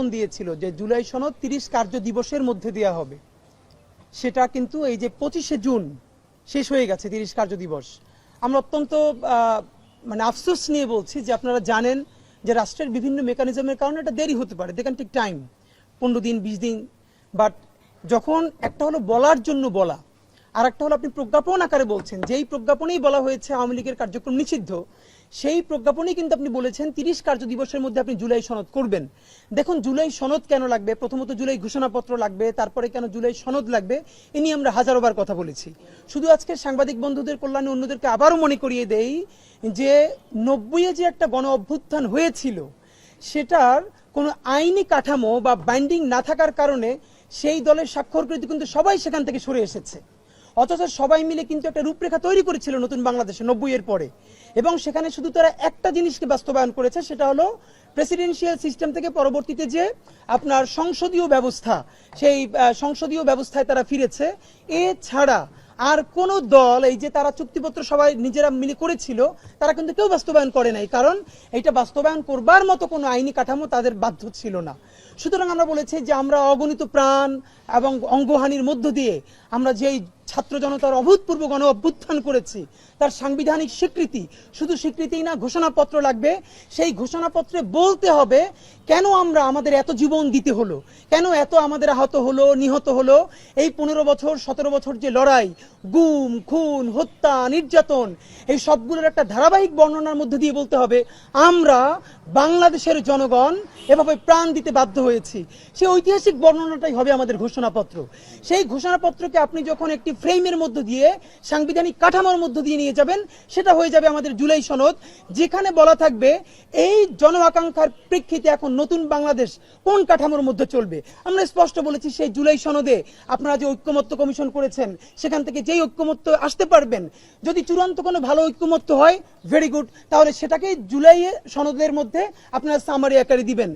প্রজ্ঞাপন দিয়েছিল যে জুলাই সনদ তিরিশ কার্য দিবসের মধ্যে দেওয়া হবে। সেটা কিন্তু এই যে পঁচিশে জুন শেষ হয়ে গেছে তিরিশ কার্য দিবস। আমরা অত্যন্ত মানে আফসোস নিয়ে বলছি যে আপনারা জানেন যে রাষ্ট্রের বিভিন্ন মেকানিজমের কারণে এটা দেরি হতে পারে। দে ক্যান টেক টাইম, পনেরো দিন, বিশ দিন। বাট যখন একটা হলো বলার জন্য বলা আর একটা হলো আপনি প্রজ্ঞাপন আকারে বলছেন। যেই প্রজ্ঞাপনেই বলা হয়েছে আওয়ামী লীগের কার্যক্রম নিষিদ্ধ সেই প্রজ্ঞাপনেই কিন্তু আপনি বলেছেন তিরিশ কার্য দিবসের মধ্যে আপনি জুলাই সনদ করবেন। দেখুন, জুলাই সনদ কেন লাগবে? প্রথমত জুলাই ঘোষণাপত্র লাগবে, তারপরে কেন জুলাই সনদ লাগবে? এ নিয়ে আমরা হাজারোবার কথা বলেছি। শুধু আজকে সাংবাদিক বন্ধুদের কল্যাণে অন্যদেরকে আবারও মনে করিয়ে দেই যে নব্বইয়ে যে একটা গণ অভ্যুত্থান হয়েছিল, সেটার কোনো আইনি কাঠামো বা বাইন্ডিং না থাকার কারণে সেই দলের স্বাক্ষরকৃত কিন্তু সবাই সেখান থেকে সরে এসেছে। অথচ সবাই মিলে কিন্তু একটা রূপরেখা তৈরি করেছিল নতুন বাংলাদেশে নব্বই এর পরে। এবং সেখানে শুধু তারা একটা জিনিসকে বাস্তবায়ন করেছে, সেটা হলো প্রেসিডেন্সিয়াল সিস্টেম থেকে পরবর্তীতে যে আপনার সংসদীয় ব্যবস্থা, সেই সংসদীয় ব্যবস্থায় তারা ফিরেছে। এছাড়া আর কোন দল, এই যে তারা চুক্তিপত্র সবাই নিজেরা মিলে করেছিল, তারা কিন্তু কেউ বাস্তবায়ন করে নাই। কারণ এটা বাস্তবায়ন করবার মতো কোনো আইনি কাঠামো তাদের বাধ্য ছিল না। সুতরাং আমরা বলেছি যে আমরা অগণিত প্রাণ এবং অঙ্গহানির মধ্য দিয়ে আমরা যেই ছাত্র জনতার অভূতপূর্ব গণ অভ্যুত্থান করেছি, তার সাংবিধানিক স্বীকৃতি, শুধু স্বীকৃতিই না, ঘোষণাপত্র লাগবে। সেই ঘোষণাপত্রে বলতে হবে, কেন আমরা আমাদের এত জীবন দিতে হলো? কেন এত আমাদের আহত হলো, নিহত হলো? এই পনেরো বছর, সতেরো বছর যে লড়াই, গুম, খুন, হত্যা, নির্যাতন, এই সবগুলোর একটা ধারাবাহিক বর্ণনার মধ্যে দিয়ে বলতে হবে, আমরা বাংলাদেশের জনগণ এভাবে প্রাণ দিতে বাধ্য হয়েছি। সেই ঐতিহাসিক বর্ণনাটাই হবে আমাদের ঘোষণাপত্র। সেই ঘোষণাপত্রকে আপনি যখন একটি ফ্রেমের মধ্য দিয়ে, সাংবিধানিক কাঠামোর মধ্য দিয়ে নিয়ে যাবেন, সেটা হয়ে যাবে আমাদের জুলাই সনদ, যেখানে বলা থাকবে, এই জন আকাঙ্ক্ষার প্রেক্ষিতে এখন নতুন বাংলাদেশ কোন কাঠামোর মধ্যে চলবে? আমরা স্পষ্ট বলেছি, সেই জুলাই সনদে আপনারা যে ঐক্যমত্য কমিশন করেছেন, সেখান থেকে যেই ঐক্যমত্য আসতে পারবেন, যদি চূড়ান্ত কোনো ভালো ঐক্যমত্য হয় ভেরি গুড তাহলে সেটাকে জুলাই সনদের মধ্যে আপনারা সামারি আকারে দিবেন।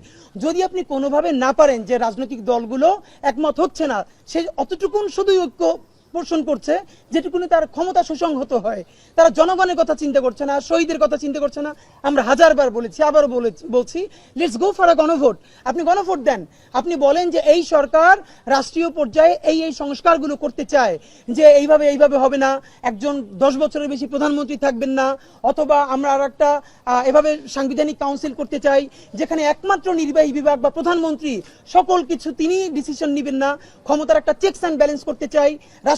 যদি আপনি কোনোভাবে না পারেন যে রাজনৈতিক দলগুলো একমত হচ্ছে না। সে অতটুকুন শুধু ঐক্য পোষণ করছে, যেটুকুনি তার ক্ষমতা সুসংহত হয়। তারা জনগণের কথা চিন্তা করছে না, শহীদের কথা চিন্তা করছে না। আমরা হাজারবার বলেছি, আবারও বলছি লেটস গো ফর আ গণভোট। আপনি গণভোট দেন। আপনি বলেন যে এই সরকার রাষ্ট্রীয় পর্যায়ে এই এই সংস্কারগুলো করতে চায়, যে এইভাবে এইভাবে হবে না, একজন দশ বছরের বেশি প্রধানমন্ত্রী থাকবেন না, অথবা আমরা আর একটা এভাবে সাংবিধানিক কাউন্সিল করতে চাই, যেখানে একমাত্র নির্বাহী বিভাগ বা প্রধানমন্ত্রী, সকল কিছু তিনি ডিসিশন নেবেন না, ক্ষমতার একটা চেকস অ্যান্ড ব্যালেন্স করতে চাই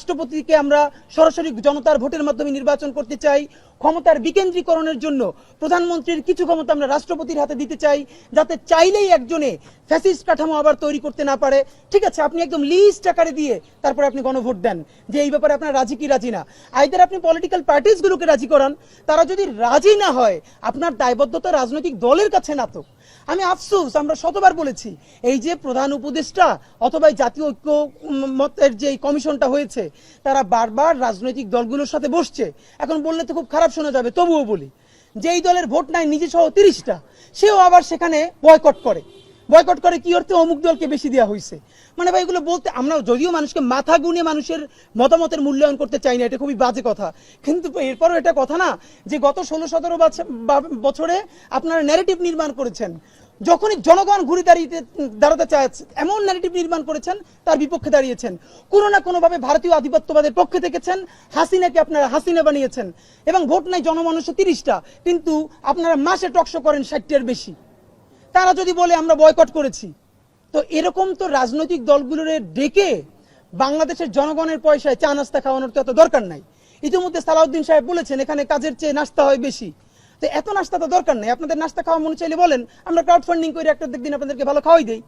রাষ্ট্রপতিকে আমরা সরাসরি জনতার ভোটের মাধ্যমে নির্বাচন করতে চাই, ক্ষমতার বিকেন্দ্রীকরণের জন্য প্রধানমন্ত্রীর কিছু ক্ষমতা আমরা রাষ্ট্রপতির হাতে দিতে চাই, যাতে চাইলেই একজনে ফ্যাসিস্ট কাঠামো আবার তৈরি করতে না পারে। ঠিক আছে, আপনি একদম লিস্ট আকারে দিয়ে তারপরে আপনি গণভোট দেন, যে এই ব্যাপারে আপনার রাজি কি রাজি না। আইদার আপনি পলিটিক্যাল পার্টিসগুলোকে রাজি করান, তারা যদি রাজি না হয়, আপনার দায়বদ্ধতা রাজনৈতিক দলের কাছে না তো আমি আফসোস, আমরা শতবার বলেছি, এই যে প্রধান উপদেষ্টা অথবা জাতীয় ঐক্য মতের যে কমিশনটা হয়েছে, তারা বারবার রাজনৈতিক দলগুলোর সাথে বসছে। এখন বললে তো খুব খারাপ শোনা যাবে, তবুও বলি, যেই দলের ভোট নাই নিজে সহ তিরিশটা, সেও আবার সেখানে বয়কট করে। বয়কট করে কি অর্থে অমুক দলকে বেশি দেওয়া হয়েছে মানে ভাই, এগুলো বলতে আমরা যদিও মানুষকে মাথা গুনে মানুষের মতামতের মূল্যায়ন করতে চাই না, এটা খুবই বাজে কথা। কিন্তু এরপরও এটা কথা না, যে গত ষোলো, সতেরো বছরে আপনারা ন্যারেটিভ নির্মাণ করেছেন। যখনই জনগণ ঘুরে দাঁড়িয়ে, দাঁড়াতে চাচ্ছে, এমন ন্যারেটিভ নির্মাণ করেছেন, তার বিপক্ষে দাঁড়িয়েছেন। কোনো না কোনোভাবে ভারতীয় আধিপত্যবাদের পক্ষে থেকেছেন, হাসিনাকে আপনারা হাসিনা বানিয়েছেন। এবং ভোট নাই জনমানুষ তিরিশটা, কিন্তু আপনারা মাসে টকশো করেন ষাটটার বেশি। তারা যদি বলে আমরা বয়কট করেছি, তো এরকম তো রাজনৈতিক দলগুলোর ডেকে বাংলাদেশের জনগণের পয়সায় চা নাস্তা খাওয়ানোর তো এত দরকার নাই। ইতিমধ্যে সালাউদ্দিন সাহেব বলেছেন, এখানে কাজের চেয়ে নাস্তা হয় বেশি। তো এত নাস্তা তো দরকার নেই। আপনাদের নাস্তা খাওয়া মনে চাইলে বলেন, আমরা ক্রাউড ফান্ডিং করে একটা দিন আপনাদেরকে ভালো খাওয়াই দেই।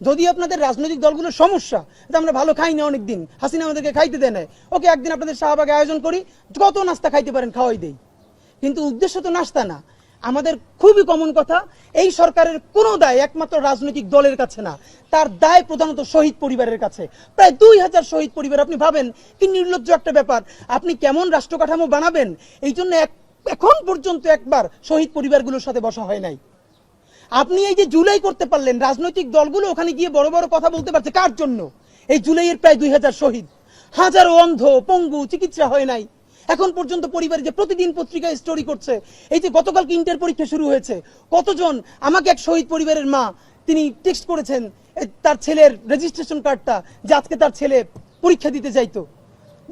যদি আপনাদের রাজনৈতিক দলগুলোর সমস্যা, যে আমরা ভালো খাই না অনেকদিন, হাসিনা আমাদেরকে খাইতে দেয় না ওকে একদিন আপনাদের শাহবাগে আয়োজন করি কত নাস্তা খাইতে পারেন খাওয়াই দেই। কিন্তু উদ্দেশ্য তো নাস্তা না। আমাদের খুবই কমন কথা, এই সরকারের কোনো দায় একমাত্র রাজনৈতিক দলের কাছে না, তার দায় প্রধানত শহীদ পরিবারের কাছে। প্রায় দুই হাজার শহীদ পরিবার, আপনি ভাবেন, কি নির্লজ্জ একটা ব্যাপার, আপনি কেমন রাষ্ট্র কাঠামো বানাবেন? এই জন্য এখন পর্যন্ত একবার শহীদ পরিবারগুলোর সাথে বসা হয় নাই। আপনি এই যে জুলাই করতে পারলেন, রাজনৈতিক দলগুলো ওখানে গিয়ে বড় বড় কথা বলতে পারছে, কার জন্য? এই জুলাইয়ের প্রায় দুই হাজার শহীদ। হাজারো অন্ধ, পঙ্গু, চিকিৎসা হয় নাই। এখন পর্যন্ত পরিবারে যে প্রতিদিন পত্রিকায় স্টোরি করছে, এই যে গতকালকে ইন্টার পরীক্ষা শুরু হয়েছে, কতজন, আমাকে এক শহীদ পরিবারের মা, তিনি টেক্সট করেছেন তার ছেলের রেজিস্ট্রেশন কার্ডটা যে আজকে তার ছেলে পরীক্ষা দিতে যাইতো।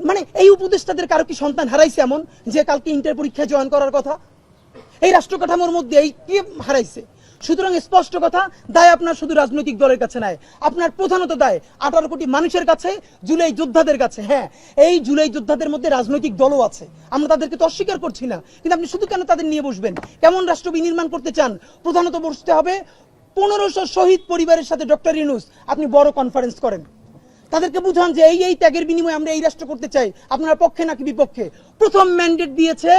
মানে এই উপদেষ্টাদের কারও কি সন্তান হারাইছে এমন, যে কালকে ইন্টার পরীক্ষায় জয়েন করার কথা? এই রাষ্ট্র কাঠামোর মধ্যে এই কে হারাইছে? সুতরাং স্পষ্ট কথা, দায় আপনার শুধু রাজনৈতিক দলের কাছে নয়, আপনার প্রধানত দায় আঠারো কোটি মানুষের কাছে, জুলাই যোদ্ধাদের কাছে। হ্যাঁ এই জুলাই যোদ্ধাদের মধ্যে রাজনৈতিক দলও আছে। আমরা তাদেরকে তো অস্বীকার করছি না, কিন্তু আপনি শুধু কেন তাদের নিয়ে বসবেন? কেমন রাষ্ট্র বিনির্মাণ করতে চান? প্রধানত বসতে হবে পনেরোশো শহীদ পরিবারের সাথে ডক্টর ইনুস আপনি বড় কনফারেন্স করেন। তাদেরকে বুঝান যে এই এই ত্যাগের বিনিময়ে আমরা এই রাষ্ট্র করতে চাই। আপনার পক্ষে নাকি বিপক্ষে? প্রথম ম্যান্ডেট দিয়েছে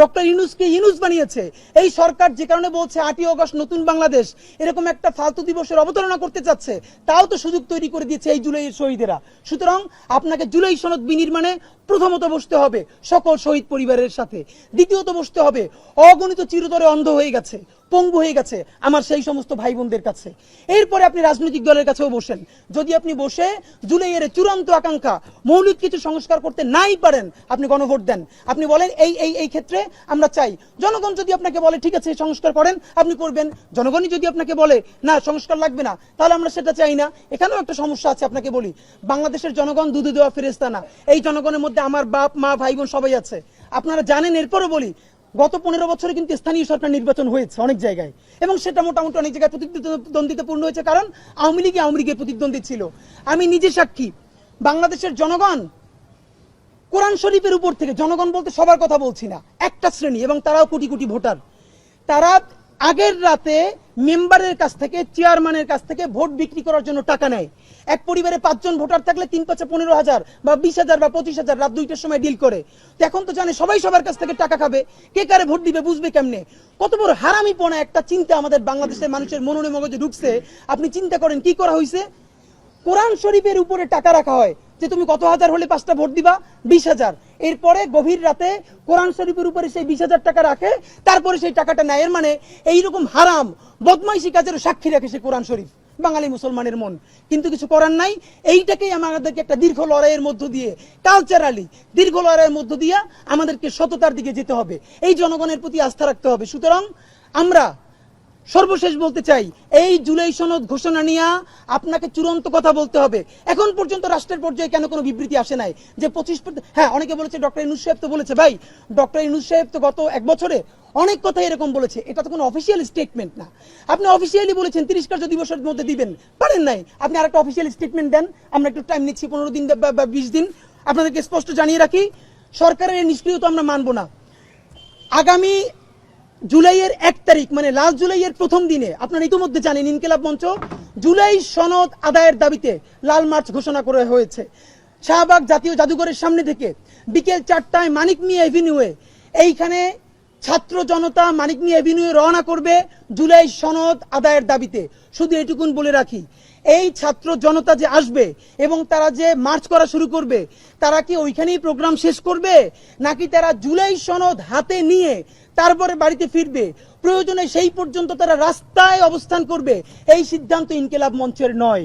ডক্টর ইনুসকে ইনুস বানিয়েছে। এই সরকার যে কারণে বলছে আটই অগস্ট নতুন বাংলাদেশ, এরকম একটা ফালতু দিবসের অবতারণা করতে চাচ্ছে, তাও তো সুযোগ তৈরি করে দিয়েছে এই জুলাইয়ের শহীদেরা। সুতরাং আপনাকে জুলাই সনদ বিনির্মাণে প্রথমত বসতে হবে সকল শহীদ পরিবারের সাথে। দ্বিতীয়ত বসতে হবে, অগণিত চিরতরে অন্ধ হয়ে গেছে, পঙ্গু হয়ে গেছে আমার সেই সমস্ত ভাই বোনদের কাছে। এরপরে আপনি রাজনৈতিক দলের কাছেও বসেন। যদি আপনি বসে জুলাইয়ের চূড়ান্ত আকাঙ্ক্ষা, মৌলিক কিছু সংস্কার করতে নাই পারেন, আপনি গণভোট দেন। আপনি বলেন, এই এই এই ক্ষেত্রে আমরা চাই। জনগণ যদি আপনাকে বলে, ঠিক আছে সংস্কার করেন, আপনি করবেন। জনগণই যদি আপনাকে বলে, না, সংস্কার লাগবে না, তাহলে আমরা সেটা চাই না। এখানেও একটা সমস্যা আছে আপনাকে বলি। বাংলাদেশের জনগণ দুধে দেওয়া ফেরেস্তা না। এই জনগণের মধ্যে আমার বাপ, মা, ভাই, বোন সবাই আছে। আপনারা জানেন, এরপরও বলি, গত পনেরো বছরে কিন্তু স্থানীয় সরকার নির্বাচন হয়েছে অনেক জায়গায়। এবং সেটা মোটামুটি অনেক জায়গায় প্রতিদ্বন্দ্বিতাপূর্ণ হয়েছে, কারণ আওয়ামী লীগে আওয়ামী লীগের প্রতিদ্বন্দ্বী ছিল। আমি নিজে সাক্ষী, বাংলাদেশের জনগণ কোরআন শরীফের উপর থেকে জনগণ বলতে সবার কথা বলছি না। একটা শ্রেণি, এবং তারাও কোটি কোটি ভোটার। তারা আগের রাতে মেম্বারের কাছ থেকে, চেয়ারম্যানের কাছ থেকে ভোট বিক্রি করার জন্য টাকা নেয়। এক পরিবারে পাঁচজন ভোটার থাকলে তিন পাঁচে পনেরো হাজার বা বিশ হাজার বা পঁচিশ হাজার রাত দুইটার সময় ডিল করে। তো এখন তো জানে সবাই সবার কাছ থেকে টাকা খাবে। কে কারে ভোট দিবে বুঝবে কেমনে? কত বড় হারামি পনা একটা চিন্তা আমাদের বাংলাদেশের মানুষের মননে মগজে ঢুকছে। আপনি চিন্তা করেন কি করা হয়েছে কোরআন শরীফের উপরে টাকা রাখা হয়। যে তুমি কত হাজার হলে পাঁচটা ভোট দিবা? বিশ হাজার। এরপরে গভীর রাতে কোরআন শরীফের উপরে সেই বিশ হাজার টাকা রাখে, তারপরে সেই টাকাটা নেয় এর মানে এইরকম হারাম, বদমাইশি কাজের সাক্ষী রাখে সে কোরআন শরীফ, বাঙালি মুসলমানের মন। কিন্তু কিছু করার নাই, এইটাকেই আমাদেরকে একটা দীর্ঘ লড়াইয়ের মধ্য দিয়ে কালচারালি দীর্ঘ লড়াইয়ের মধ্য দিয়ে আমাদেরকে সততার দিকে যেতে হবে। এই জনগণের প্রতি আস্থা রাখতে হবে। সুতরাং আমরা সর্বশেষ বলতে চাই, এই জুলাই সনদ ঘোষণা নিয়ে আপনাকে চূড়ান্ত কথা বলতে হবে। এখন পর্যন্ত রাষ্ট্রের পর্যায়ে কেন কোনো বিবৃতি আসে নাই? যে পঁচিশ হ্যাঁ অনেকে বলেছে ডক্টর ইনুস সাহেব তো বলেছে, ভাই, ডক্টর ইনুস সাহেব তো গত এক বছরে অনেক কথা এরকম বলেছে। এটা তো কোনো অফিসিয়াল স্টেটমেন্ট না। আপনি অফিসিয়ালি বলেছেন তিরিশ কার্য দিবসের মধ্যে দিবেন। পারেন নাই। আপনি আরেকটা অফিসিয়াল স্টেটমেন্ট দেন। আমরা একটু টাইম নিচ্ছি, পনেরো দিন বা- বিশ দিন। আপনাদেরকে স্পষ্ট জানিয়ে রাখি, সরকারের নিষ্ক্রিয়তা আমরা মানবো না। আগামী জুলাইয়ের এক তারিখ মানে লাস্ট জুলাইয়ের প্রথম দিনে, আপনারা ইতিমধ্যে জানেন ইনকেলাব মঞ্চ, জুলাই সনদ আদায়ের দাবিতে লাল মার্চ ঘোষণা করা হয়েছে। শাহবাগ জাতীয় জাদুঘরের সামনে থেকে বিকেল চারটায় মানিক মিয়া এভিনিউয়ে, এইখানে ছাত্র জনতা মানিক মিয়া এভিনিউয়ে রওনা করবে জুলাই সনদ আদায়ের দাবিতে। শুধু এটুকুন বলে রাখি, এই ছাত্র জনতা যে আসবে এবং তারা যে মার্চ করা শুরু করবে, তারা কি ওইখানেই প্রোগ্রাম শেষ করবে? নাকি তারা জুলাই সনদ হাতে নিয়ে তারপরে বাড়িতে ফিরবে। প্রয়োজনে সেই পর্যন্ত তারা রাস্তায় অবস্থান করবে। এই সিদ্ধান্ত ইনকেলাব মঞ্চের নয়।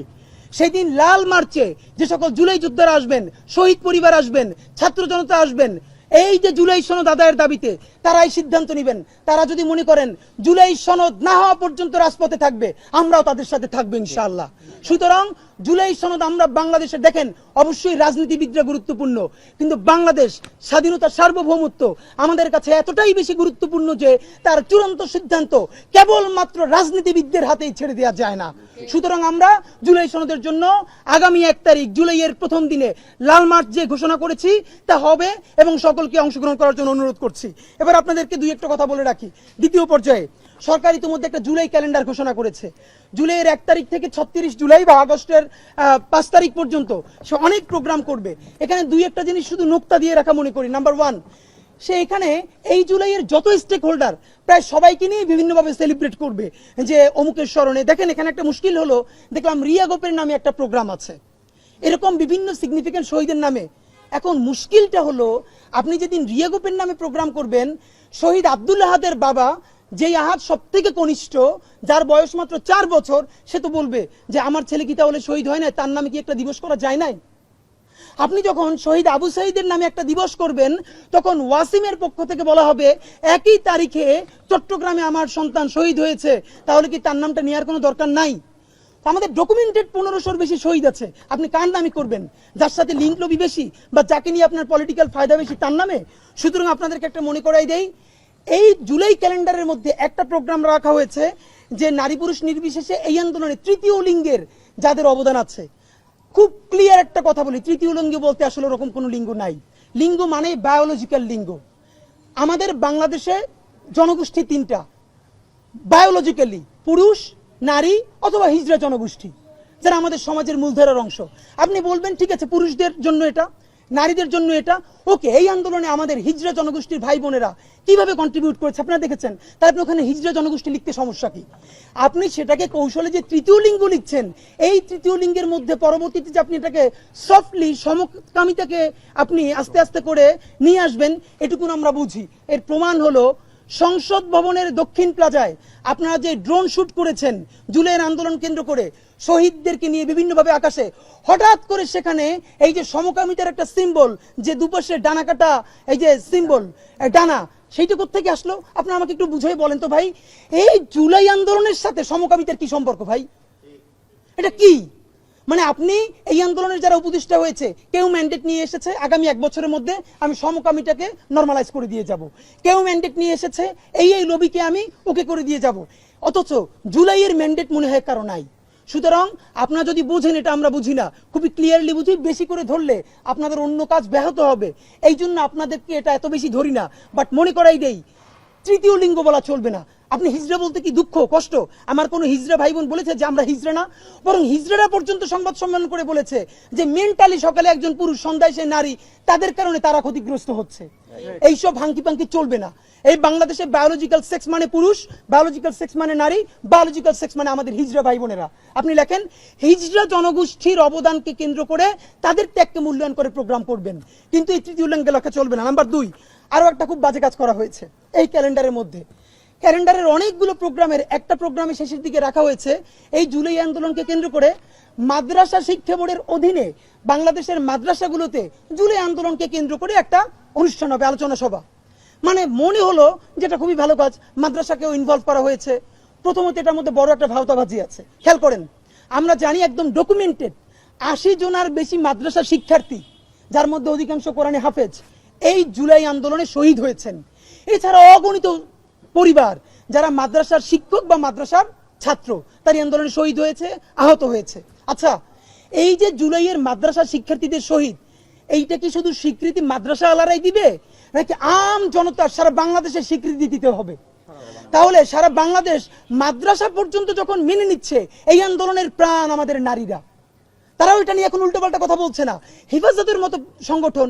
সেদিন লাল মার্চে যে সকল জুলাই যোদ্ধারা আসবেন, শহীদ পরিবার আসবেন, ছাত্র জনতা আসবেন, এই যে জুলাই সনদ আদায়ের দাবিতে তারাই সিদ্ধান্ত নেবেন। তারা যদি মনে করেন জুলাই সনদ না হওয়া পর্যন্ত রাজপথে থাকবে, আমরাও তাদের সাথে থাকব ইনশাআল্লাহ। সুতরাং জুলাই সনদ আমরা বাংলাদেশে দেখেন, অবশ্যই রাজনীতিবিদরা গুরুত্বপূর্ণ। কিন্তু বাংলাদেশ স্বাধীনতার সার্বভৌমত্ব আমাদের কাছে এতটাই বেশি গুরুত্বপূর্ণ যে তার চূড়ান্ত সিদ্ধান্ত কেবলমাত্র রাজনীতিবিদদের হাতেই ছেড়ে দেওয়া যায় না। সুতরাং আমরা জুলাই সনদের জন্য আগামী এক তারিখ, জুলাইয়ের প্রথম দিনে লাল মার্চ যে ঘোষণা করেছি, তা হবে এবং সকলকে অংশগ্রহণ করার জন্য অনুরোধ করছি। এবার আপনাদেরকে দুই একটা কথা বলে রাখি। দ্বিতীয় পর্যায়ে সরকার ইতিমধ্যে একটা জুলাই ক্যালেন্ডার ঘোষণা করেছে। জুলাইয়ের এক তারিখ থেকে ছত্রিশ জুলাই বা আগস্টের পাঁচ তারিখ পর্যন্ত সে অনেক প্রোগ্রাম করবে। এখানে দুই একটা জিনিস শুধু নোক্তা দিয়ে রাখা মনে করি। নাম্বার ওয়ান সে এখানে এই জুলাইয়ের যত স্টেক হোল্ডার প্রায় সবাইকে নিয়ে বিভিন্নভাবে সেলিব্রেট করবে যে অমুকের স্মরণে। দেখেন, এখানে একটা মুশকিল হলো, দেখলাম রিয়া গোপের নামে একটা প্রোগ্রাম আছে। এরকম বিভিন্ন সিগনিফিকেন্ট শহীদের নামে। এখন মুশকিলটা হলো, আপনি যেদিন রিয়া গোপের নামে প্রোগ্রাম করবেন, শহীদ আব্দুল বাবা যেই আহাদ সব থেকে কনিষ্ঠ, যার বয়স মাত্র চার বছর, সে তো বলবে যে আমার ছেলে কি তাহলে শহীদ হয় না তার নামে কি একটা দিবস করা যায় নাই? আপনি যখন শহীদ আবু সাইদের নামে একটা দিবস করবেন, তখন ওয়াসিমের পক্ষ থেকে বলা হবে, একই তারিখে চট্টগ্রামে আমার সন্তান শহীদ হয়েছে, তাহলে কি তার নামটা নেওয়ার কোনো দরকার নাই? আমাদের ডকুমেন্টেড পনেরোশোর বেশি শহীদ আছে। আপনি কার নামে করবেন? যার সাথে লিঙ্ক লবি বেশি বা যাকে নিয়ে আপনার পলিটিক্যাল ফায়দা বেশি, তার নামে? সুতরাং আপনাদেরকে একটা মনে করাই দেই এই জুলাই ক্যালেন্ডারের মধ্যে একটা প্রোগ্রাম রাখা হয়েছে যে নারী পুরুষ নির্বিশেষে এই আন্দোলনে তৃতীয় লিঙ্গের যাদের অবদান আছে। খুব ক্লিয়ার একটা কথা বলি, তৃতীয় লিঙ্গ বলতে আসলে ওরকম কোনো লিঙ্গ নাই। লিঙ্গ মানে বায়োলজিক্যাল লিঙ্গ। আমাদের বাংলাদেশে জনগোষ্ঠী তিনটা বায়োলজিক্যালি পুরুষ, নারী অথবা হিজড়া জনগোষ্ঠী, যারা আমাদের সমাজের মূলধারার অংশ। আপনি বলবেন, ঠিক আছে, পুরুষদের জন্য এটা নারীদের জন্য এটা। ওকে, এই আন্দোলনে আমাদের হিজড়া জনগোষ্ঠীর ভাই বোনেরা কীভাবে কন্ট্রিবিউট করেছে? আপনারা দেখেছেন। তাই আপনি ওখানে হিজড়া জনগোষ্ঠী লিখতে সমস্যা কি? আপনি সেটাকে কৌশলে যে তৃতীয় লিঙ্গ লিখছেন, এই তৃতীয় লিঙ্গের মধ্যে পরবর্তীতে যে আপনি এটাকে সফটলি সমকামিতাকে আপনি আস্তে আস্তে করে নিয়ে আসবেন, এটুকুন আমরা বুঝি। এর প্রমাণ হলো সংসদ ভবনের দক্ষিণ প্লাজায় আপনারা যে ড্রোন শুট করেছেন জুলাইয়ের আন্দোলন কেন্দ্র করে শহীদদেরকে নিয়ে বিভিন্নভাবে আকাশে। হঠাৎ করে সেখানে এই যে সমকামিতার একটা সিম্বল যে দুপাশে ডানা কাটা, এই যে সিম্বল ডানা, সেইটা থেকে আসলো? আপনারা আমাকে একটু বুঝাই বলেন তো ভাই। এই জুলাই আন্দোলনের সাথে সমকামিতার কি সম্পর্ক ভাই? এটা কি? মানে আপনি এই আন্দোলনের যারা উপদেষ্টা হয়েছে, কেউ ম্যান্ডেট নিয়ে এসেছে, আগামী এক বছরের মধ্যে আমি সমকামিটাকে নর্মালাইজ করে দিয়ে যাব। কেউ ম্যান্ডেট নিয়ে এসেছে, এই এই লবিকে আমি ওকে করে দিয়ে যাব। অথচ জুলাইয়ের ম্যান্ডেট মনে হয় কারও নাই। সুতরাং আপনারা যদি বুঝেন, এটা আমরা বুঝি না, খুবই ক্লিয়ারলি বুঝি, বেশি করে ধরলে আপনাদের অন্য কাজ ব্যাহত হবে। এই জন্য আপনাদেরকে এটা এত বেশি ধরি না বাট মনে করাই দেই, তৃতীয় লিঙ্গ বলা চলবে না। আপনি হিজড়া বলতে কি দুঃখ, কষ্ট? আমার কোনো হিজড়া ভাই বোন বলেছে যে আমরা হিজড়া না? বরং হিজড়ারা পর্যন্ত সংবাদ সম্মেলন করে বলেছে যে মেন্টালি সকালে একজন পুরুষ, সন্ধ্যায় সে নারী, তাদের কারণে তারা ক্ষতিগ্রস্ত হচ্ছে। এইসব ভাঙ্কি পাঙ্কি চলবে না। এই বাংলাদেশে বায়োলজিক্যাল সেক্স মানে পুরুষ বায়োলজিক্যাল সেক্স মানে নারী বায়োলজিক্যাল সেক্স মানে আমাদের হিজড়া ভাই বোনেরা আপনি লেখেন হিজড়া জনগোষ্ঠীর অবদানকে কেন্দ্র করে তাদের ত্যাগকে মূল্যায়ন করে প্রোগ্রাম করবেন। কিন্তু এই তৃতীয় লিঙ্গে লেখা চলবে না। নাম্বার দুই আরও একটা খুব বাজে কাজ করা হয়েছে। এই ক্যালেন্ডারের মধ্যে। ক্যালেন্ডারের অনেকগুলো প্রোগ্রামের একটা প্রোগ্রামে শেষের দিকে রাখা হয়েছে। এই জুলাই আন্দোলনকে কেন্দ্র করে মাদ্রাসা শিক্ষা বোর্ডের অধীনে বাংলাদেশের মাদ্রাসাগুলোতে জুলাই আন্দোলনকে কেন্দ্র করে একটা অনুষ্ঠান হবে, আলোচনা সভা। মানে মনে হলো যেটা খুবই ভালো কাজ, মাদ্রাসাকেও ইনভলভ করা হয়েছে। প্রথমত এটার মধ্যে বড় একটা ভাওতাবাজি আছে। খেয়াল করেন, আমরা জানি একদম ডকুমেন্টেড আশি জনার বেশি মাদ্রাসা শিক্ষার্থী, যার মধ্যে অধিকাংশ কোরআনে হাফেজ, এই জুলাই আন্দোলনে শহীদ হয়েছেন। এছাড়া অগণিত পরিবার, যারা মাদ্রাসার শিক্ষক বা মাদ্রাসার ছাত্র তার আন্দোলনে শহীদ হয়েছে, আহত হয়েছে। আচ্ছা এই যে জুলাইয়ের মাদ্রাসা শিক্ষার্থীদের শহীদ, এইটা কি শুধু স্বীকৃতি মাদ্রাসা আলারাই দিবে, নাকি আম জনতা সারা বাংলাদেশের স্বীকৃতি দিতে হবে? তাহলে সারা বাংলাদেশ মাদ্রাসা পর্যন্ত যখন মেনে নিচ্ছে, এই আন্দোলনের প্রাণ আমাদের নারীরা। তারাও এটা নিয়ে এখন উল্টোপাল্টা কথা বলছে না। হেফাজতের মতো সংগঠন,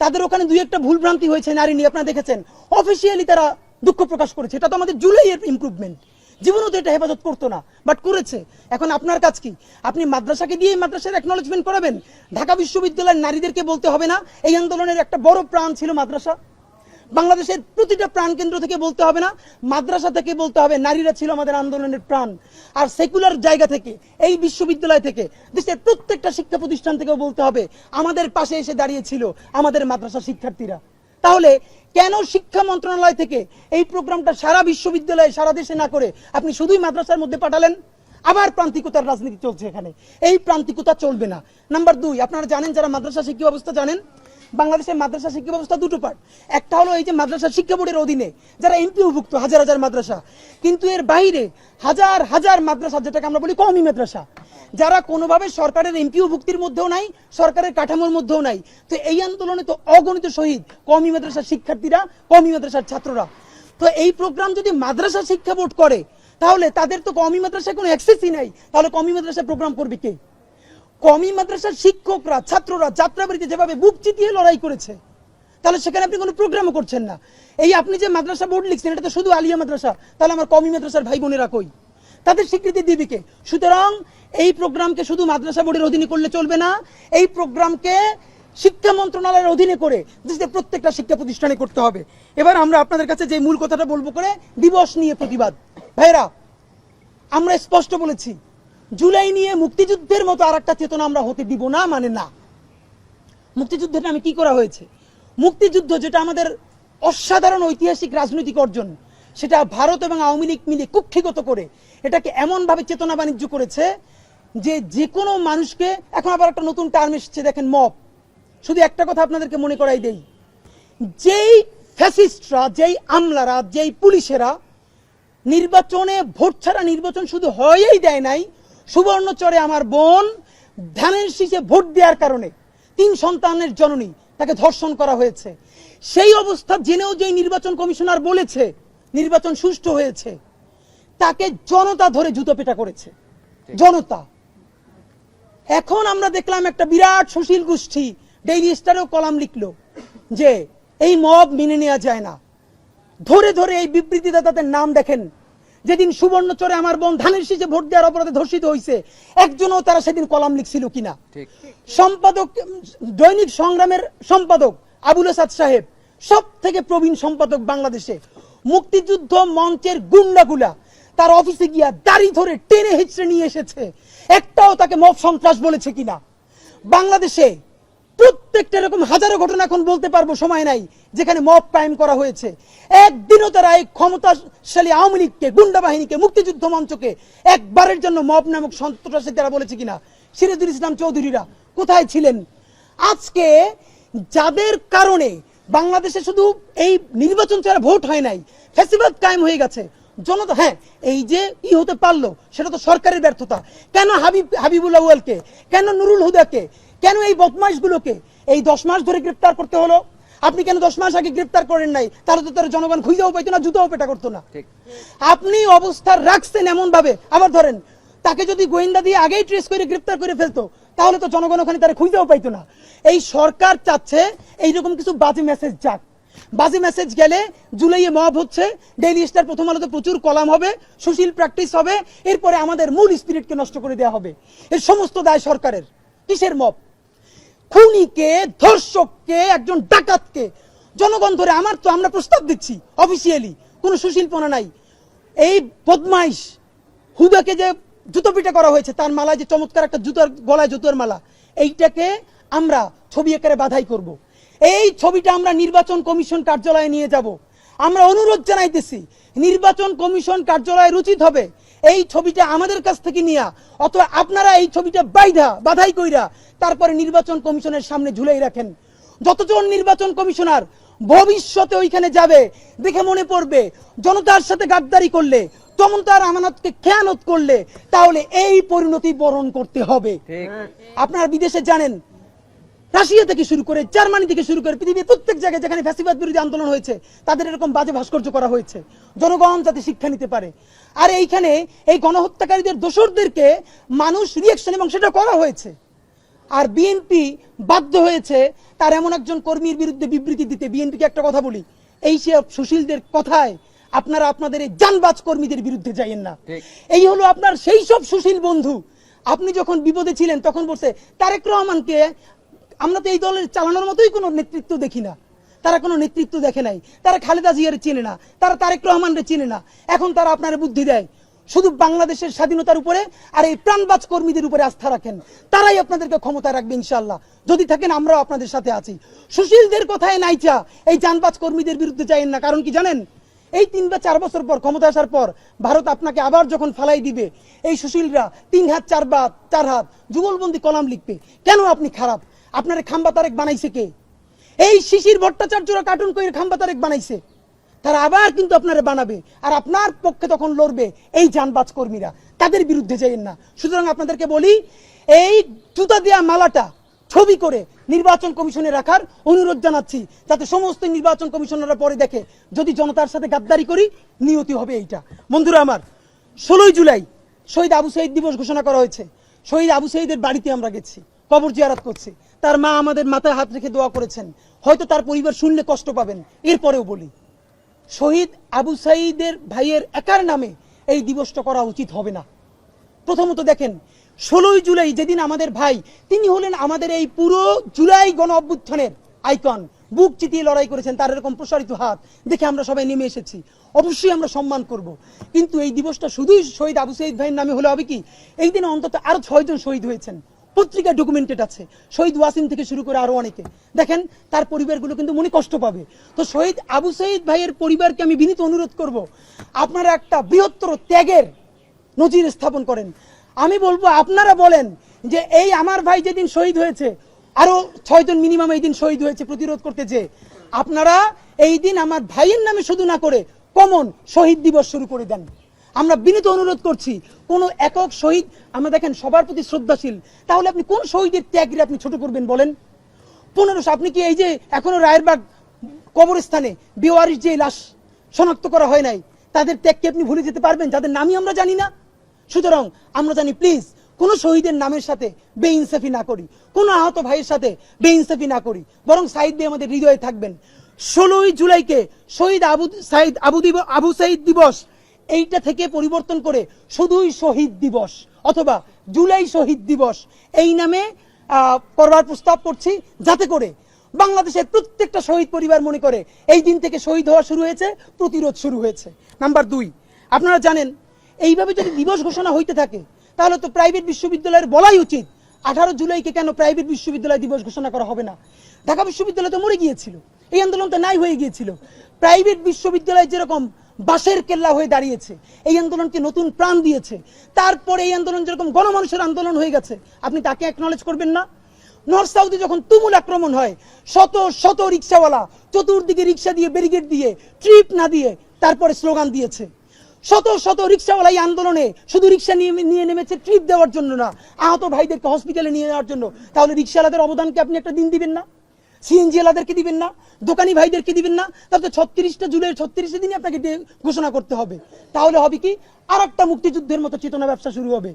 তাদের ওখানে দুই একটা ভুল ভ্রান্তি হয়েছে, নারী নিয়ে আপনারা দেখেছেন। অফিসিয়ালি তারা দুঃখ প্রকাশ করেছে। এটা তো আমাদের জুলাইয়ের ইমপ্রুভমেন্ট জীবনও তো এটা হেফাজত করতো না বাট করেছে। এখন আপনার কাজ কি? আপনি মাদ্রাসাকে দিয়ে মাদ্রাসার একনলেজমেন্ট করাবেন? ঢাকা বিশ্ববিদ্যালয়ের নারীদেরকে বলতে হবে না? এই আন্দোলনের একটা বড় প্রাণ ছিল মাদ্রাসা। বাংলাদেশের প্রতিটা প্রাণ কেন্দ্র থেকে বলতে হবে না, মাদ্রাসা থেকে বলতে হবে নারীরা ছিল আমাদের আন্দোলনের প্রাণ। আর সেকুলার জায়গা থেকে, এই বিশ্ববিদ্যালয় থেকে, দেশের প্রত্যেকটা শিক্ষা প্রতিষ্ঠান থেকেও বলতে হবে, আমাদের পাশে এসে দাঁড়িয়েছিল আমাদের মাদ্রাসা শিক্ষার্থীরা। তাহলে কেন শিক্ষা মন্ত্রণালয় থেকে এই প্রোগ্রামটা সারা বিশ্ববিদ্যালয়ে, সারা দেশে না করে আপনি শুধুই মাদ্রাসার মধ্যে পাঠালেন? আবার প্রান্তিকতার রাজনীতি চলছে এখানে। এই প্রান্তিকতা চলবে না। নাম্বার দুই, আপনারা জানেন যারা মাদ্রাসা শিক্ষা ব্যবস্থা জানেন? বাংলাদেশের মাদ্রাসা শিক্ষা ব্যবস্থা দুটো পার্ট একটা হলো এই যে মাদ্রাসা শিক্ষা বোর্ডের অধীনে যারা এমপিওভুক্ত হাজার হাজার মাদ্রাসা। কিন্তু এর বাইরে হাজার হাজার মাদ্রাসা, যেটাকে আমরা বলি কমই মাদ্রাসা। যারা কোনোভাবে সরকারের এমপিও ভুক্তির মধ্যেও নাই, সরকারের কাঠামোর মধ্যেও নাই। তো এই আন্দোলনে তো অগণিত শহীদ কমি মাদ্রাসার শিক্ষার্থীরা কমি মাদ্রাসার ছাত্ররা। তো এই প্রোগ্রাম যদি মাদ্রাসা শিক্ষা বোর্ড করে, তাহলে তাদের তো কমি মাদ্রাসায় কোনো অ্যাক্সেসই নাই। তাহলে কমি মাদ্রাসায় প্রোগ্রাম করবে কে? কমি মাদ্রাসার শিক্ষকরা, ছাত্ররা, যাত্রাবাড়িতে যেভাবে বুক চিতিয়ে লড়াই করেছে, তাহলে সেখানে আপনি কোনো প্রোগ্রামও করছেন না। এই আপনি যে মাদ্রাসা বোর্ড লিখছেন, এটা তো শুধু আলিয়া মাদ্রাসা, তাহলে আমার কমি মাদ্রাসার ভাই বোনেরা কই? তাদের স্বীকৃতি দিবি কে? সুতরাং এই প্রোগ্রামকে শুধু মাদ্রাসা বোর্ডের অধীনে করলে চলবে না, এই প্রোগ্রামকে শিক্ষা মন্ত্রণালয়ের অধীনে করে দেশের প্রত্যেকটা শিক্ষা প্রতিষ্ঠানে করতে হবে। এবার আমরা আপনাদের কাছে যে মূল কথাটা বলব করে দিবস নিয়ে প্রতিবাদ। ভাইরা আমরা স্পষ্ট বলেছি, জুলাই নিয়ে মুক্তিযুদ্ধের মতো আর একটা চেতনা আমরা হতে দিব না মানে না। মুক্তিযুদ্ধের নামে কি করা হয়েছে? মুক্তিযুদ্ধ যেটা আমাদের অসাধারণ ঐতিহাসিক রাজনৈতিক অর্জন, সেটা ভারত এবং আওয়ামী লীগ মিলে কুক্ষিগত করে এটাকে এমনভাবে চেতনা বাণিজ্য করেছে যে যে কোনো মানুষকে এখন আবার একটা নতুন টার্ম এসেছে দেখেন মব শুধু একটা কথা আপনাদেরকে মনে করাই দেই। যেই ফ্যাসিস্টরা যেই আমলারা যেই পুলিশেরা নির্বাচনে ভোট ছাড়া নির্বাচন শুধু হয়েই দেয় নাই সুবর্ণচরে আমার বোন ধানের শীষে ভোট দেওয়ার কারণে তিন সন্তানের জননী তাকে ধর্ষণ করা হয়েছে। সেই অবস্থা জেনেও যেই নির্বাচন কমিশনার বলেছে নির্বাচন সুষ্ঠু হয়েছে তাকে জনতা ধরে জুতো পেটা করেছে। জনতা। এখন আমরা দেখলাম একটা বিরাট সুশীল গোষ্ঠী ডেইলি স্টারেও কলাম লিখলো যে এই মব মেনে নেওয়া যায় না। ধরে ধরে এই বিবৃতিদাতাদের নাম দেখেন। যেদিন সুবর্ণচরে আমার বোন ধানের শীষে ভোট দেওয়ার অপরাধে ধর্ষিত হয়েছে একজনও তারা সেদিন কলাম লিখছিল কিনা। সম্পাদক দৈনিক সংগ্রামের সম্পাদক আবুল আসাদ সাহেব সব থেকে প্রবীণ সম্পাদক বাংলাদেশে মুক্তিযুদ্ধ মঞ্চের গুন্ডাগুলা তার অফিসে গিয়া দাড়ি ধরে টেনে হিচড়ে নিয়ে এসেছে। একটাও তাকে মব সন্ত্রাস বলেছে কিনা? বাংলাদেশে প্রত্যেকটা এরকম হাজারো ঘটনা এখন বলতে পারব, সময় নাই, যেখানে মব কায়েম করা হয়েছে। একদিনও তারা এই ক্ষমতাশালী আওয়ামী লীগকে, গুন্ডা বাহিনীকে, মুক্তিযুদ্ধ মঞ্চকে একবারের জন্য মব নামক সন্ত্রাসী তারা বলেছে কিনা? সিরাজুল ইসলাম চৌধুরীরা কোথায় ছিলেন? আজকে যাদের কারণে বাংলাদেশে শুধু এই নির্বাচন ছাড়া ভোট হয় নাই, ফেসিবাদ কায়েম হয়ে গেছে। জনতা হ্যাঁ এই যে ই হতে পারল সেটা তো সরকারের ব্যর্থতা। কেন হাবিব হাবিবুল আউয়ালকে কেন নুরুল হুদাকে কেন এই বদমাইশগুলোকে এই দশ মাস ধরে গ্রেপ্তার করতে হলো? আপনি কেন দশ মাস আগে গ্রেপ্তার করেন নাই? তাহলে তো তার জনগণ খুঁজেও পাইতো না জুতাও পেটা করতো না। ঠিক। আপনি অবস্থা রাখছেন এমন ভাবে আবার ধরেন তাকে যদি গোয়েন্দা দিয়ে আগেই ট্রেস করে গ্রেপ্তার করে ফেলতো তাহলে তো জনগণ ওখানে তারা খুঁজেও পাইতো না। এই সরকার চাচ্ছে এইরকম কিছু বাজে মেসেজ যাক। বাজে মেসেজ গেলে জুলাইয়ে মব হচ্ছে ডেইলি স্টার প্রথম আলোতে প্রচুর কলাম হবে, সুশীল প্র্যাকটিস হবে, এরপরে আমাদের মূল স্পিরিটকে নষ্ট করে দেওয়া হবে। এর সমস্ত দায় সরকারের। কিসের মব খুনিকে, ধর্ষককে, একজন ডাকাতকে। জনগণ ধরে আমার তো আমরা প্রস্তাব দিচ্ছি অফিসিয়ালি কোনো সুশীলপনা নাই। এই বদমাইশ, হুদাকে যে জুতো পিটা করা হয়েছে, তার মালা যে চমৎকার একটা জুতোর গলায় জুতোর মালা, এইটাকে আমরা ছবি আকারে বাধাই করব। এই ছবিটা আমরা নির্বাচন কমিশন কার্যালয়ে নিয়ে যাব। আমরা অনুরোধ জানাইতেছি নির্বাচন কমিশন কার্যালয়ের উচিত হবে। এই ছবিটা আমাদের কাছ থেকে নিয়া অথবা আপনারা এই ছবিটা বাইধা বাধাই কইরা তারপরে নির্বাচন কমিশনের সামনে ঝুলাই রাখেন। যতজন নির্বাচন কমিশনার ভবিষ্যতে ওইখানে যাবে দেখে মনে পড়বে জনতার সাথে গাদ্দারি করলে জনতার আমানতকে খেয়ানত করলে তাহলে এই পরিণতি বরণ করতে হবে। আপনারা বিদেশে জানেন রাশিয়া থেকে শুরু করে জার্মানি থেকে শুরু করে পৃথিবীর প্রত্যেক জায়গায় যেখানে ফ্যাসিবাদ বিরোধী আন্দোলন হয়েছে তাদের এরকম বাজে ভাস্কর্য করা হয়েছে। জনগণ যাতে শিক্ষা নিতে পারে। আর এইখানে এই গণহত্যাকারীদের দোসরদেরকে মানুষ রিয়েকশন এবং সেটা করা হয়েছে। আর বিএনপি বাধ্য হয়েছে তার এমন একজন কর্মীর বিরুদ্ধে বিবৃতি দিতে। বিএনপিকে একটা কথা বলি এই সে সুশীলদের কথায় আপনারা আপনাদের এই জানবাজ কর্মীদের বিরুদ্ধে যাইয়েন না। এই হলো আপনার সেই সব সুশীল বন্ধু। আপনি যখন বিপদে ছিলেন তখন বলছে তারেক রহমানকে আমরা তো এই দলের চালানোর মতোই কোনো নেতৃত্ব দেখি না। তারা কোনো নেতৃত্ব দেখে নাই। তারা খালেদা জিয়ার চেনে না। তারা তারেক রহমানরে চেনে না। এখন তারা আপনার বুদ্ধি দেয়। শুধু বাংলাদেশের স্বাধীনতার উপরে আর এই প্রাণবাজ কর্মীদের উপরে আস্থা রাখেন। তারাই আপনাদেরকে ক্ষমতা রাখবে ইনশাল্লাহ যদি থাকেন আমরাও আপনাদের সাথে আছি। সুশীলদের কথায় নাইচা এই জানবাজ কর্মীদের বিরুদ্ধে যাইয়েন না। কারণ কি জানেন? এই তিন বা চার বছর পর ক্ষমতা আসার পর ভারত আপনাকে আবার যখন ফালাই দিবে, এই সুশীলরা তিন হাত, চার বাত চার হাত যুগলবন্দি কলাম লিখবে। কেন আপনি খারাপ? আপনার খাম্বা তারেক বানাইছে কে? এই শিশির ভট্টাচার্যরা কার্টুন করে খাম্বা তারেক বানাইছে। তারা আবার কিন্তু আপনারা বানাবে। আর আপনার পক্ষে তখন লড়বে এই জানবাজ কর্মীরা। তাদের বিরুদ্ধে যাইয়েন না। সুতরাং আপনাদেরকে বলি, এই জুতা দেওয়া মালাটা ছবি করে নির্বাচন কমিশনে রাখার অনুরোধ জানাচ্ছি। যাতে সমস্ত নির্বাচন কমিশনাররা পরে দেখে, যদি জনতার সাথে গাদ্দারি করি, নিয়তি হবে এইটা। বন্ধুরা আমার, ষোলোই জুলাই শহীদ আবু শহীদ দিবস ঘোষণা করা হয়েছে। শহীদ আবু শহীদের বাড়িতে আমরা গেছি, কবর জিয়ারাত করছি। তার মা আমাদের মাথায় হাত রেখে দোয়া করেছেন। হয়তো তার পরিবার শুনলে কষ্ট পাবেন। এরপরেও বলি, শহীদ আবু সাইদের ভাইয়ের একার নামে এই দিবসটা করা উচিত হবে না। প্রথমত দেখেন, ষোলোই জুলাই যেদিন আমাদের ভাই, তিনি হলেন আমাদের এই পুরো জুলাই গণ অভ্যুত্থানের আইকন। বুক চিতিয়ে লড়াই করেছেন, তার এরকম প্রসারিত হাত দেখে আমরা সবাই নেমে এসেছি। অবশ্যই আমরা সম্মান করব। কিন্তু এই দিবসটা শুধুই শহীদ আবু সাইদ ভাইয়ের নামে হলে হবে কি? এই দিনে অন্তত আরও ছয়জন শহীদ হয়েছেন। পত্রিকায় ডকুমেন্টেড আছে। শহীদ ওয়াসিম থেকে শুরু করে আরও অনেকে। দেখেন, তার পরিবারগুলো কিন্তু মনে কষ্ট পাবে। তো শহীদ আবু সাইদ ভাইয়ের পরিবারকে আমি বিনীত অনুরোধ করব, আপনারা একটা বৃহত্তর ত্যাগের নজির স্থাপন করেন। আমি বলব, আপনারা বলেন যে এই আমার ভাই যেদিন শহীদ হয়েছে, আরও ছয়জন মিনিমাম এই দিন শহীদ হয়েছে প্রতিরোধ করতে যে, আপনারা এই দিন আমার ভাইয়ের নামে শুধু না করে কমন শহীদ দিবস শুরু করে দেন। আমরা বিনীত অনুরোধ করছি, কোন একক শহীদ, আমরা দেখেন সবার প্রতি শ্রদ্ধাশীল, তাহলে আপনি কোন শহীদের ত্যাগের আপনি ছোট করবেন বলেন? পনেরোশো আপনি কি এই যে এখনও রায়েরবাগ কবরস্থানে বেওয়ারিশ যে লাশ শনাক্ত করা হয় নাই, তাদের ত্যাগকে আপনি ভুলে যেতে পারবেন? যাদের নামই আমরা জানি না। সুতরাং আমরা জানি প্লিজ কোন শহীদের নামের সাথে বেইনসাফি না করি, কোন আহত ভাইয়ের সাথে বেইনসাফি না করি, বরং সাইদ দিয়ে আমাদের হৃদয়ে থাকবেন। ষোলোই জুলাইকে শহীদ আবু সাইদ আবু আবু সাইদ দিবস এইটা থেকে পরিবর্তন করে শুধুই শহীদ দিবস অথবা জুলাই শহীদ দিবস। এই নামে করবার প্রস্তাব করছি যাতে করে বাংলাদেশের প্রত্যেকটা শহীদ পরিবার মনে করে এই দিন থেকে শহীদ হওয়া শুরু হয়েছে, প্রতিরোধ শুরু হয়েছে। নাম্বার দুই, আপনারা জানেন, এইভাবে যদি দিবস ঘোষণা হইতে থাকে, তাহলে তো প্রাইভেট বিশ্ববিদ্যালয়ের বলাই উচিত। আঠারো জুলাইকে কেন প্রাইভেট বিশ্ববিদ্যালয় দিবস ঘোষণা করা হবে না? ঢাকা বিশ্ববিদ্যালয় তো মরে গিয়েছিল। এই আন্দোলন তো নাই হয়ে গিয়েছিল। প্রাইভেট বিশ্ববিদ্যালয় যেরকম বাসের কেল্লা হয়ে দাঁড়িয়েছে। এই আন্দোলনকে নতুন প্রাণ দিয়েছে। তারপরে এই আন্দোলন যেরকম গণমানুষের আন্দোলন হয়ে গেছে, আপনি তাকে একনলেজ করবেন না? নর্থ সাউথে যখন তুমুল আক্রমণ হয়, শত শত রিক্সাওয়ালা চতুর্দিকে রিক্সা দিয়ে ব্যারিকেড দিয়ে ট্রিপ না দিয়ে তারপরে স্লোগান দিয়েছে। শত শত রিক্সাওয়ালা এই আন্দোলনে শুধু রিক্সা নিয়ে নিয়ে নেমেছে ট্রিপ দেওয়ার জন্য না, আহত ভাইদেরকে হসপিটালে নিয়ে যাওয়ার জন্য। তাহলে রিক্সাওয়ালাদের অবদানকে আপনি একটা দিন দিবেন না? সিএনজি এলাদেরকে দিবেন না, দোকানি ভাইদেরকে দিবেন না, তাহলে তো ছত্রিশটা জুলাই ছত্রিশে দিনই আপনাকে ঘোষণা করতে হবে। তাহলে হবে কি আর একটা মুক্তিযুদ্ধের মতো চেতনা ব্যবসা শুরু হবে,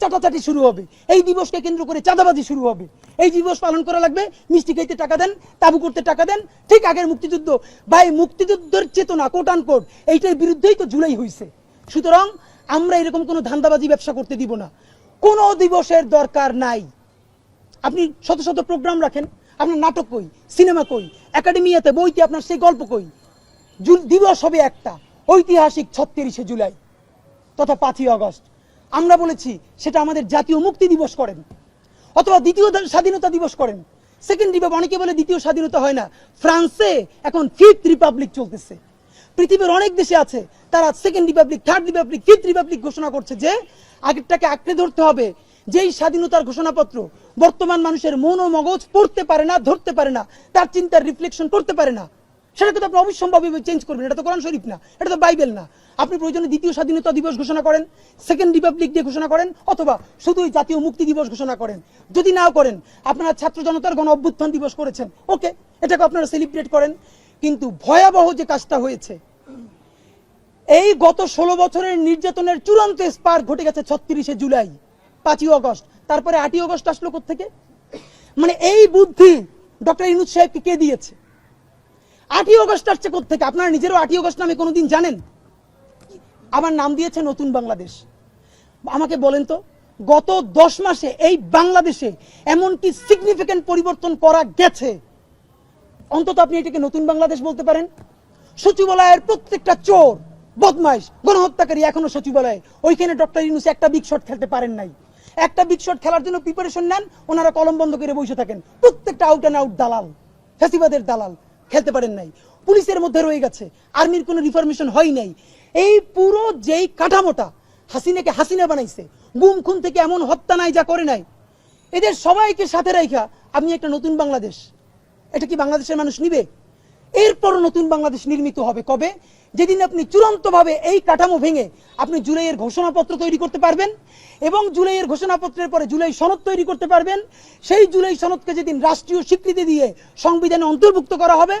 চাটাচাটি শুরু হবে, এই দিবসকে কেন্দ্র করে চাঁদাবাজি শুরু হবে। এই দিবস পালন করা লাগবে, মিষ্টি খাইতে টাকা দেন, তাবু করতে টাকা দেন, ঠিক আগের মুক্তিযুদ্ধ। ভাই, মুক্তিযুদ্ধের চেতনা কোট কোট এইটার বিরুদ্ধেই তো জুলাই হয়েছে সুতরাং আমরা এরকম কোনো ধান্দাবাজি ব্যবসা করতে দিব না। কোনো দিবসের দরকার নাই। আপনি শত শত প্রোগ্রাম রাখেন আপনার নাটক কই? সিনেমা কই? একাডেমিয়াতে বইতে আপনার সেই গল্প কই? দিবস হবে একটা, ঐতিহাসিক ছত্রিশে জুলাই তথা পাঁচই আগস্ট। আমরা বলেছি সেটা আমাদের জাতীয় মুক্তি দিবস করেন, অথবা দ্বিতীয় স্বাধীনতা দিবস করেন। সেকেন্ড রিপাব অনেকে বলে দ্বিতীয় স্বাধীনতা হয় না। ফ্রান্সে এখন ফিফথ রিপাবলিক চলতেছে। পৃথিবীর অনেক দেশে আছে, তারা second republic third republic fifth republic ঘোষণা করছে যে আগেরটাকে আঁকড়ে ধরতে হবে। যেই স্বাধীনতার ঘোষণাপত্র বর্তমান মানুষের মন ও মগজ পড়তে পারে না, ধরতে পারে না, তার চিন্তার রিফ্লেকশন করতে পারে না, সেটাকে তো আপনি অবশ্যম্ভাবে চেঞ্জ করবেন। এটা তো কোরআন শরীফ না, এটা তো বাইবেল না। আপনি প্রয়োজনে দ্বিতীয় স্বাধীনতা দিবস ঘোষণা করেন সেকেন্ড রিপাবলিক ডে ঘোষণা করেন, অথবা শুধুই জাতীয় মুক্তি দিবস ঘোষণা করেন। যদি নাও করেন, আপনারা ছাত্র জনতার গণ অভ্যুত্থান দিবস করেছেন ওকে এটাকে আপনারা সেলিব্রেট করেন। কিন্তু ভয়াবহ যে কাজটা হয়েছে, এই গত ষোলো বছরের নির্যাতনের চূড়ান্ত স্পার ঘটে গেছে ছত্রিশে জুলাই। পাঁচই অগস্ট। তারপরে আটই অগস্ট আসলো থেকে মানে এই বুদ্ধি ডক্টর ইনুজ সাহেবকে কে দিয়েছে? আটই অগস্ট আসছে থেকে আপনারা নিজেরও আটই অগস্ট নামে কোনোদিন জানেন? আমার নাম দিয়েছে নতুন বাংলাদেশ। আমাকে বলেন তো, গত দশ মাসে এই বাংলাদেশে এমন কি সিগনিফিক্যান্ট পরিবর্তন করা গেছে? অন্তত আপনি এটাকে নতুন বাংলাদেশ বলতে পারেন। সচিবালয়ের প্রত্যেকটা চোর, বদমাইশ, গণহত্যাকারী এখনও সচিবালয়ে। ওইখানে ডক্টর ইউনুস একটা বিগ শট খেলতে পারেন নাই। একটা বিগ শট খেলার জন্য প্রিপারেশন নেন, ওনারা কলম বন্ধ করে বসে থাকেন। প্রত্যেকটা আউট অ্যান্ড আউট দালাল, ফেসিবাদের দালাল, খেলতে পারেন নাই। পুলিশের মধ্যে রয়ে গেছে আর্মির কোনো রিফরমেশন হয় নাই। এই পুরো যেই কাঠামোটা হাসিনাকে হাসিনা বানাইছে, গুম খুন থেকে এমন হত্যা নাই যা করে নাই। এদের সবাইকে সাথে রাইখা আপনি একটা নতুন বাংলাদেশ। এটা কি বাংলাদেশের মানুষ নিবে? এরপর নতুন বাংলাদেশ নির্মিত হবে। কবে? যেদিন আপনি চূড়ান্তভাবে এই কাঠামো ভেঙে আপনি জুলাইয়ের ঘোষণাপত্র তৈরি করতে পারবেন এবং জুলাইয়ের ঘোষণাপত্রের পরে জুলাই সনদ তৈরি করতে পারবেন। সেই জুলাই সনদকে যেদিন রাষ্ট্রীয় স্বীকৃতি দিয়ে সংবিধানে অন্তর্ভুক্ত করা হবে,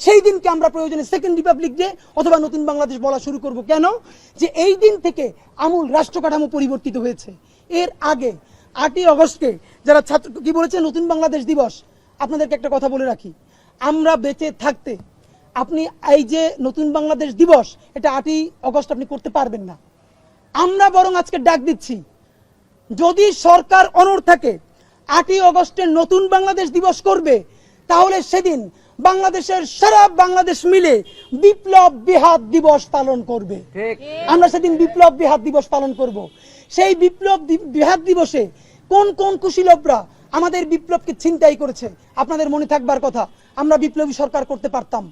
সেই দিনকে আমরা প্রয়োজনে সেকেন্ড রিপাবলিক ডে অথবা নতুন বাংলাদেশ বলা শুরু করব। কেন? যে এই দিন থেকে আমূল রাষ্ট্র কাঠামো পরিবর্তিত হয়েছে। এর আগে আটই অগস্টকে যারা ছাত্র কি বলেছে? নতুন বাংলাদেশ দিবস। আপনাদেরকে একটা কথা বলে রাখি। আমরা বেঁচে থাকতে আপনি এই যে নতুন বাংলাদেশ দিবস এটা আটই অগস্ট আপনি করতে পারবেন না। আমরা বরং আজকে ডাক দিচ্ছি যদি সরকার অনড় থাকে আটই অগস্টের নতুন বাংলাদেশ দিবস করবে তাহলে সেদিন বাংলাদেশের সারা বাংলাদেশ মিলে বিপ্লব বিহাত দিবস পালন করবে। আমরা সেদিন বিপ্লব বিহাত দিবস পালন করব। সেই বিপ্লব বিহাত দিবসে কোন কোন কুশীলবরা আমাদের বিপ্লবকে ছিনতাই করেছে। আপনাদের মনে থাকবার কথা, আমরা বিপ্লবী সরকার করতে পারতাম।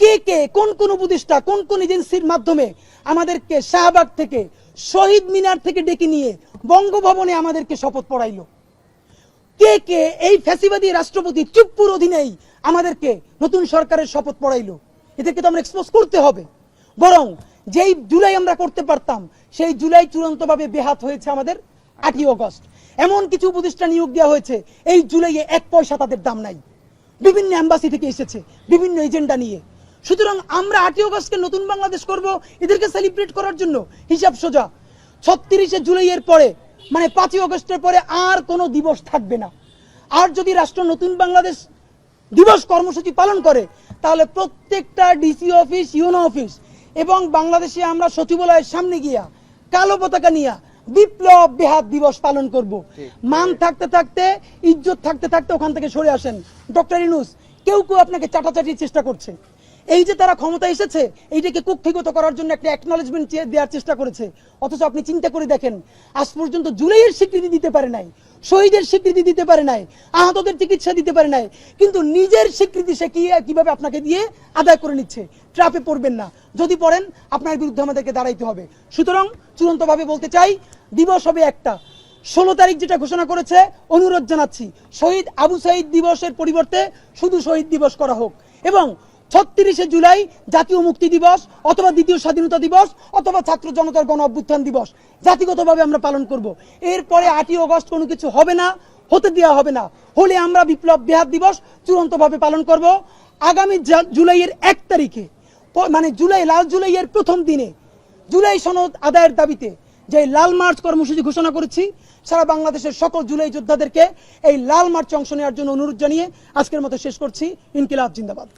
কে কে, কোন কোন উপদেষ্টা, কোন কোন এজেন্সির মাধ্যমে আমাদেরকে শাহবাগ থেকে, শহীদ মিনার থেকে ডেকে নিয়ে বঙ্গভবনে আমাদেরকে শপথ পড়াইলো? কে কে এই ফ্যাসিবাদী রাষ্ট্রপতি চুপ্পুর অধীনেই আমাদেরকে নতুন সরকারের শপথ পড়াইলো? এদেরকে তো আমরা এক্সপোজ করতে হবে। বরং যেই জুলাই আমরা করতে পারতাম, সেই জুলাই চূড়ান্তভাবে বেহাত হয়েছে আমাদের আটই অগস্ট। এমন কিছু উপদেষ্টা নিয়োগ দেওয়া হয়েছে, এই জুলাইয়ে এক পয়সা তাদের দাম নাই। বিভিন্ন অ্যাম্বাসি থেকে এসেছে, বিভিন্ন এজেন্ডা নিয়ে। সুতরাং আমরা আটই অগস্টকে নতুন বাংলাদেশ করব, এদেরকে সেলিব্রেট করার জন্য হিসাব সোজা। ছত্রিশে জুলাইয়ের পরে মানে পাঁচই অগস্টের পরে আর কোনো দিবস থাকবে না। আর যদি রাষ্ট্র নতুন বাংলাদেশ দিবস কর্মসূচি পালন করে, তাহলে প্রত্যেকটা ডিসি অফিস ইউনো অফিস এবং বাংলাদেশে আমরা সচিবালয়ের সামনে গিয়া কালো পতাকা নিয়া বিপ্লব বেহাত দিবস পালন করব। মান থাকতে থাকতে ইজ্জত থাকতে থাকতে ওখান থেকে সরে আসেন। ডক্টর ইনুস কেউ কেউ আপনাকে চাটাচাটির চেষ্টা করছে। এই যে তারা ক্ষমতা এসেছে এইটাকে কুক্ষিগত করার জন্য একটা অ্যাকনোলেজমেন্ট দেওয়ার চেষ্টা করেছে। অথচ আপনি চিন্তা করে দেখেন আজ পর্যন্ত জুলাইয়ের স্বীকৃতি দিতে পারে নাই শহীদের স্বীকৃতি দিতে পারে নাই আহতদের চিকিৎসা দিতে পারে নাই কিন্তু নিজের স্বীকৃতি সে কি কীভাবে আপনাকে দিয়ে আদায় করে নিচ্ছে? ট্রাপে পড়বেন না। যদি পড়েন আপনার বিরুদ্ধে আমাদেরকে দাঁড়াইতে হবে। সুতরাং চূড়ান্তভাবে বলতে চাই দিবস হবে একটা। ষোলো তারিখ যেটা ঘোষণা করেছে, অনুরোধ জানাচ্ছি, শহীদ আবু সাইদ দিবসের পরিবর্তে শুধু শহীদ দিবস করা হোক। এবং ছত্রিশে জুলাই জাতীয় মুক্তি দিবস, অথবা দ্বিতীয় স্বাধীনতা দিবস, অথবা ছাত্র জনতার গণ অভ্যুত্থান দিবস। জাতিগতভাবে আমরা পালন করব। এরপরে আটই অগস্ট কোনো কিছু হবে না, হতে দেওয়া হবে না। হলে আমরা বিপ্লব বেহাত দিবস চূড়ান্তভাবে পালন করব। আগামী জুলাইয়ের এক তারিখে মানে জুলাই, লাল জুলাইয়ের প্রথম দিনে, জুলাই সনদ আদায়ের দাবিতে যে লাল মার্চ কর্মসূচি ঘোষণা করেছি, সারা বাংলাদেশের সকল জুলাই যোদ্ধাদেরকে এই লাল মার্চে অংশ নেওয়ার জন্য অনুরোধ জানিয়ে আজকের মতো শেষ করছি। ইনকিলাব, জিন্দাবাদ।